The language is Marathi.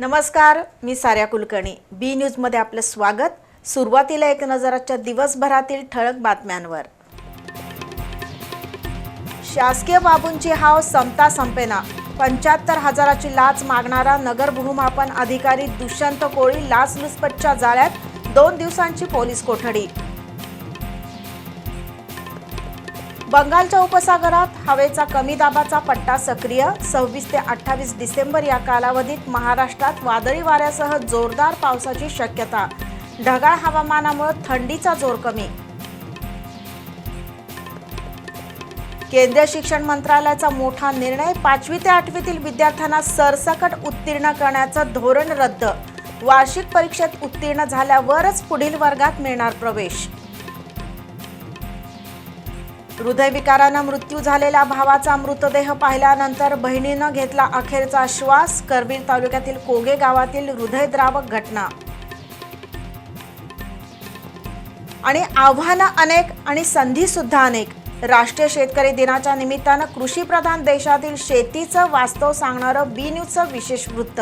नमस्कार मी साऱ्या कुलकर्णी. बी न्यूजमध्ये आपलं स्वागत. सुरुवातीला एक नजराच्या दिवसभरातील ठळक बातम्यांवर. शासकीय बाबूंची हाव संपता संपेना. पंच्याहत्तर हजाराची लाच मागणारा नगर भूमापन अधिकारी दुष्यंत कोळी लाचलुचपतच्या जाळ्यात दोन दिवसांची पोलीस कोठडी. बंगालच्या उपसागरात हवेचा कमी दाबाचा पट्टा सक्रिय. सव्वीस ते अठ्ठावीस डिसेंबर या कालावधीत महाराष्ट्रात वादळी वाऱ्यासह जोरदार पावसाची शक्यता. ढगाळ हवामानामुळे थंडीचा जोर कमी. केंद्रीय शिक्षण मंत्रालयाचा मोठा निर्णय पाचवी ते आठवीतील विद्यार्थ्यांना सरसकट उत्तीर्ण करण्याचं धोरण रद्द. वार्षिक परीक्षेत उत्तीर्ण झाल्यावरच पुढील वर्गात मिळणार प्रवेश. हृदयविकारानं मृत्यू झालेल्या भावाचा मृतदेह पाहिल्यानंतर बहिणीनं घेतला अखेरचा श्वास. करवीर तालुक्यातील कोगे गावातील हृदयद्रावक घटना. आणि आव्हानं अनेक आणि संधी सुद्धा अनेक. राष्ट्रीय शेतकरी दिनाच्या निमित्तानं कृषीप्रधान देशातील शेतीचं वास्तव सांगणारं बी न्यूजचं विशेष वृत्त.